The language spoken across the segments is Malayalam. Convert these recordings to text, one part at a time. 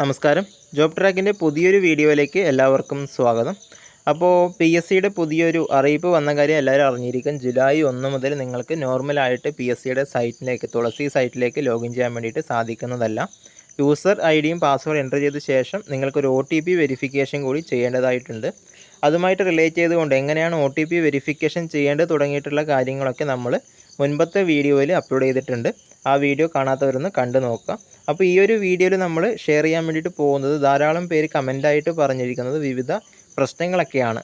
നമസ്കാരം. ജോബ് ട്രാക്കിന്റെ പുതിയൊരു വീഡിയോയിലേക്ക് എല്ലാവർക്കും സ്വാഗതം. അപ്പോൾ പി എസ് സിയുടെ പുതിയൊരു അറിയിപ്പ് വന്ന കാര്യം എല്ലാവരും അറിഞ്ഞിരിക്കും. ജൂലൈ ഒന്ന് മുതൽ നിങ്ങൾക്ക് നോർമലായിട്ട് പി എസ് സിയുടെ സൈറ്റിലേക്ക് തുളസി സൈറ്റിലേക്ക് ലോഗിൻ ചെയ്യാൻ വേണ്ടിയിട്ട് സാധിക്കുന്നതല്ല. യൂസർ ഐ ഡിയും പാസ്വേഡ് എന്റർ ചെയ്ത ശേഷം നിങ്ങൾക്കൊരു ഒ ടി പി വെരിഫിക്കേഷൻ കൂടി ചെയ്യേണ്ടതായിട്ടുണ്ട്. അതുമായിട്ട് റിലേറ്റ് ചെയ്തുകൊണ്ട് എങ്ങനെയാണ് ഒ ടി പി വെരിഫിക്കേഷൻ ചെയ്യേണ്ടത് തുടങ്ങിയിട്ടുള്ള കാര്യങ്ങളൊക്കെ നമ്മൾ മുൻപത്തെ വീഡിയോയിൽ അപ്ലോഡ് ചെയ്തിട്ടുണ്ട്. ആ വീഡിയോ കാണാത്തവരൊന്ന് കണ്ടു നോക്കുക. അപ്പോൾ ഈ ഒരു വീഡിയോയിൽ നമ്മൾ ഷെയർ ചെയ്യാൻ വേണ്ടിയിട്ട് പോകുന്നത് ധാരാളം പേര് കമന്റായിട്ട് പറഞ്ഞിരിക്കുന്നത് വിവിധ പ്രശ്നങ്ങളൊക്കെയാണ്.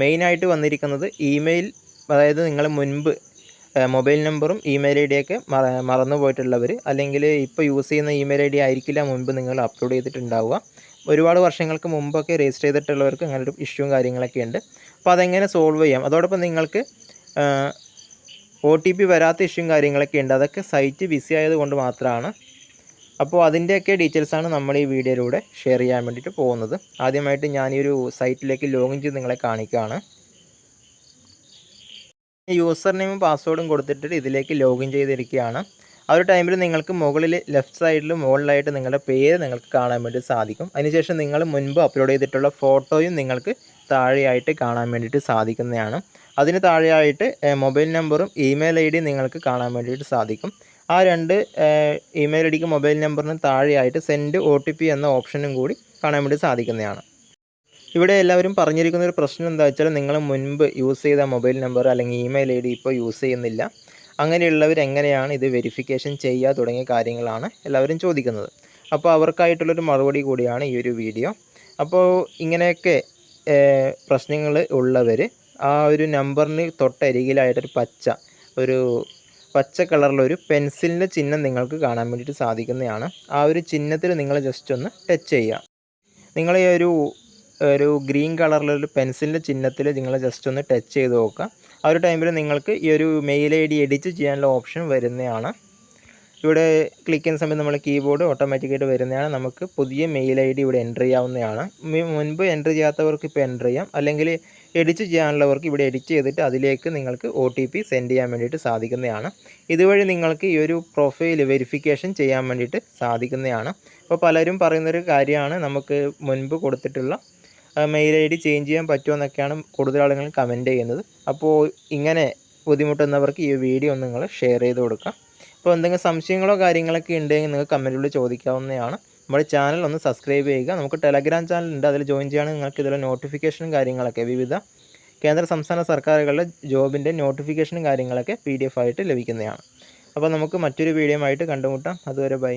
മെയിനായിട്ട് വന്നിരിക്കുന്നത് ഇമെയിൽ അതായത് നിങ്ങൾ മുൻപ് മൊബൈൽ നമ്പറും ഇമെയിൽ ഐ ഡിയൊക്കെ മറ മറന്നു പോയിട്ടുള്ളവർ അല്ലെങ്കിൽ ഇപ്പോൾ യൂസ് ചെയ്യുന്ന ഇമെയിൽ ഐ ഡി ആയിരിക്കില്ല മുൻപ് നിങ്ങൾ അപ്ലോഡ് ചെയ്തിട്ടുണ്ടാവുക. ഒരുപാട് വർഷങ്ങൾക്ക് മുമ്പൊക്കെ രജിസ്റ്റർ ചെയ്തിട്ടുള്ളവർക്ക് അങ്ങനെ ഒരു ഇഷ്യൂവും കാര്യങ്ങളൊക്കെ ഉണ്ട്. അപ്പോൾ അതെങ്ങനെ സോൾവ് ചെയ്യാം? അതോടൊപ്പം നിങ്ങൾക്ക് ഒ ടി പി വരാത്ത ഇഷ്യൂ കാര്യങ്ങളൊക്കെ ഉണ്ട്. അതൊക്കെ സൈറ്റ് ബിസി ആയതുകൊണ്ട് മാത്രമാണ് അപ്പോൾ അതിന്റെയൊക്കെ ഡീറ്റെയിൽസാണ് നമ്മൾ ഈ വീഡിയോയിലൂടെ ഷെയർ ചെയ്യാൻ വേണ്ടിയിട്ട് പോകുന്നത്. ആദ്യമായിട്ട് ഞാൻ ഈ ഒരു സൈറ്റിലേക്ക് ലോഗിൻ ചെയ്ത് നിങ്ങളെ കാണിക്കുകയാണ്. യൂസർ നെയിമും പാസ്വേഡും കൊടുത്തിട്ട് ഇതിലേക്ക് ലോഗിൻ ചെയ്തിരിക്കുകയാണ്. ആ ഒരു ടൈമിൽ നിങ്ങൾക്ക് മുകളിൽ ലെഫ്റ്റ് സൈഡിൽ മുകളിലായിട്ട് നിങ്ങളുടെ പേര് നിങ്ങൾക്ക് കാണാൻ വേണ്ടി സാധിക്കും. അതിനുശേഷം നിങ്ങൾ മുൻപ് അപ്ലോഡ് ചെയ്തിട്ടുള്ള ഫോട്ടോയും നിങ്ങൾക്ക് താഴെയായിട്ട് കാണാൻ വേണ്ടിയിട്ട് സാധിക്കുന്നതാണ്. അതിന് താഴെയായിട്ട് മൊബൈൽ നമ്പറും ഇമെയിൽ ഐ ഡിയും നിങ്ങൾക്ക് കാണാൻ വേണ്ടിയിട്ട് സാധിക്കും. ആ രണ്ട് ഇമെയിൽ ഐ ഡിക്ക് മൊബൈൽ നമ്പറിന് താഴെയായിട്ട് സെൻഡ് ഒ എന്ന ഓപ്ഷനും കൂടി കാണാൻ വേണ്ടി സാധിക്കുന്നതാണ്. ഇവിടെ എല്ലാവരും പറഞ്ഞിരിക്കുന്ന ഒരു പ്രശ്നം എന്താ വെച്ചാൽ നിങ്ങൾ മുൻപ് യൂസ് ചെയ്ത മൊബൈൽ നമ്പർ അല്ലെങ്കിൽ ഇമെയിൽ ഐ ഡി ഇപ്പോൾ യൂസ് ചെയ്യുന്നില്ല. അങ്ങനെയുള്ളവർ എങ്ങനെയാണ് ഇത് വെരിഫിക്കേഷൻ ചെയ്യുക തുടങ്ങിയ കാര്യങ്ങളാണ് എല്ലാവരും ചോദിക്കുന്നത്. അപ്പോൾ അവർക്കായിട്ടുള്ളൊരു മറുപടി കൂടിയാണ് ഈ ഒരു വീഡിയോ അപ്പോൾ ഇങ്ങനെയൊക്കെ പ്രശ്നങ്ങൾ ഉള്ളവർ ആ ഒരു നമ്പറിന് തൊട്ടരികിലായിട്ടൊരു പച്ച ഒരു പച്ച കളറിലൊരു പെൻസിലിന്റെ ചിഹ്നം നിങ്ങൾക്ക് കാണാൻ വേണ്ടിയിട്ട് സാധിക്കുന്നതാണ്. ആ ഒരു ചിഹ്നത്തിൽ നിങ്ങൾ ജസ്റ്റ് ഒന്ന് ടച്ച് ചെയ്യുക. നിങ്ങൾ ഈ ഒരു ഒരു ഗ്രീൻ കളറിലൊരു പെൻസിലിന്റെ ചിഹ്നത്തിൽ നിങ്ങൾ ജസ്റ്റ് ഒന്ന് ടച്ച് ചെയ്ത് നോക്കുക. ആ ഒരു ടൈമിൽ നിങ്ങൾക്ക് ഈ ഒരു മെയിൽ ഐ ഡി എഡിറ്റ് ചെയ്യാനുള്ള ഓപ്ഷൻ വരുന്നതാണ്. ഇവിടെ ക്ലിക്ക് ചെയ്യുന്ന സമയത്ത് നമ്മൾ കീബോർഡ് ഓട്ടോമാറ്റിക്കായിട്ട് വരുന്നതാണ്. നമുക്ക് പുതിയ മെയിൽ ഐ ഡി ഇവിടെ എന്റർ ചെയ്യാവുന്നതാണ്. മുൻപ് എന്റർ ചെയ്യാത്തവർക്ക് ഇപ്പോൾ എന്റർ ചെയ്യാം. അല്ലെങ്കിൽ എഡിറ്റ് ചെയ്യാനുള്ളവർക്ക് ഇവിടെ എഡിറ്റ് ചെയ്തിട്ട് അതിലേക്ക് നിങ്ങൾക്ക് ഒ ടി പി സെൻഡ് ചെയ്യാൻ വേണ്ടിയിട്ട് സാധിക്കുന്നതാണ്. ഇതുവഴി നിങ്ങൾക്ക് ഈ ഒരു പ്രൊഫൈൽ വെരിഫിക്കേഷൻ ചെയ്യാൻ വേണ്ടിയിട്ട് സാധിക്കുന്നതാണ്. അപ്പോൾ പലരും പറയുന്നൊരു കാര്യമാണ് നമുക്ക് മുൻപ് കൊടുത്തിട്ടുള്ള മെയിൽ ഐ ഡി ചേഞ്ച് ചെയ്യാൻ പറ്റുമോ എന്നൊക്കെയാണ് കൂടുതൽ ആളുകളും കമന്റ് ചെയ്യുന്നത്. അപ്പോൾ ഇങ്ങനെ ബുദ്ധിമുട്ടുന്നവർക്ക് ഈ വീഡിയോ ഒന്ന് നിങ്ങൾ ഷെയർ ചെയ്ത് കൊടുക്കുക അപ്പോൾ എന്തെങ്കിലും സംശയങ്ങളോ കാര്യങ്ങളൊക്കെ ഉണ്ടെങ്കിൽ നിങ്ങൾക്ക് കമന്റിലൂടെ ചോദിക്കാവുന്നതാണ്. നമ്മുടെ ചാനൽ ഒന്ന് സബ്സ്ക്രൈബ് ചെയ്യുക. നമുക്ക് ടെലഗ്രാം ഉണ്ട്. അതിൽ ജോയിൻ ചെയ്യുകയാണെങ്കിൽ നിങ്ങൾക്ക് ഇതിലെ നോട്ടിഫിക്കേഷനും കാര്യങ്ങളൊക്കെ വിവിധ കേന്ദ്ര സംസ്ഥാന സർക്കാരുകളുടെ ജോബിന്റെ നോട്ടിഫിക്കേഷനും കാര്യങ്ങളൊക്കെ പി ആയിട്ട് ലഭിക്കുന്നതാണ്. അപ്പോൾ നമുക്ക് മറ്റൊരു വീഡിയോ ആയിട്ട് കണ്ടുമുട്ടാം. അതുവരെ ബൈ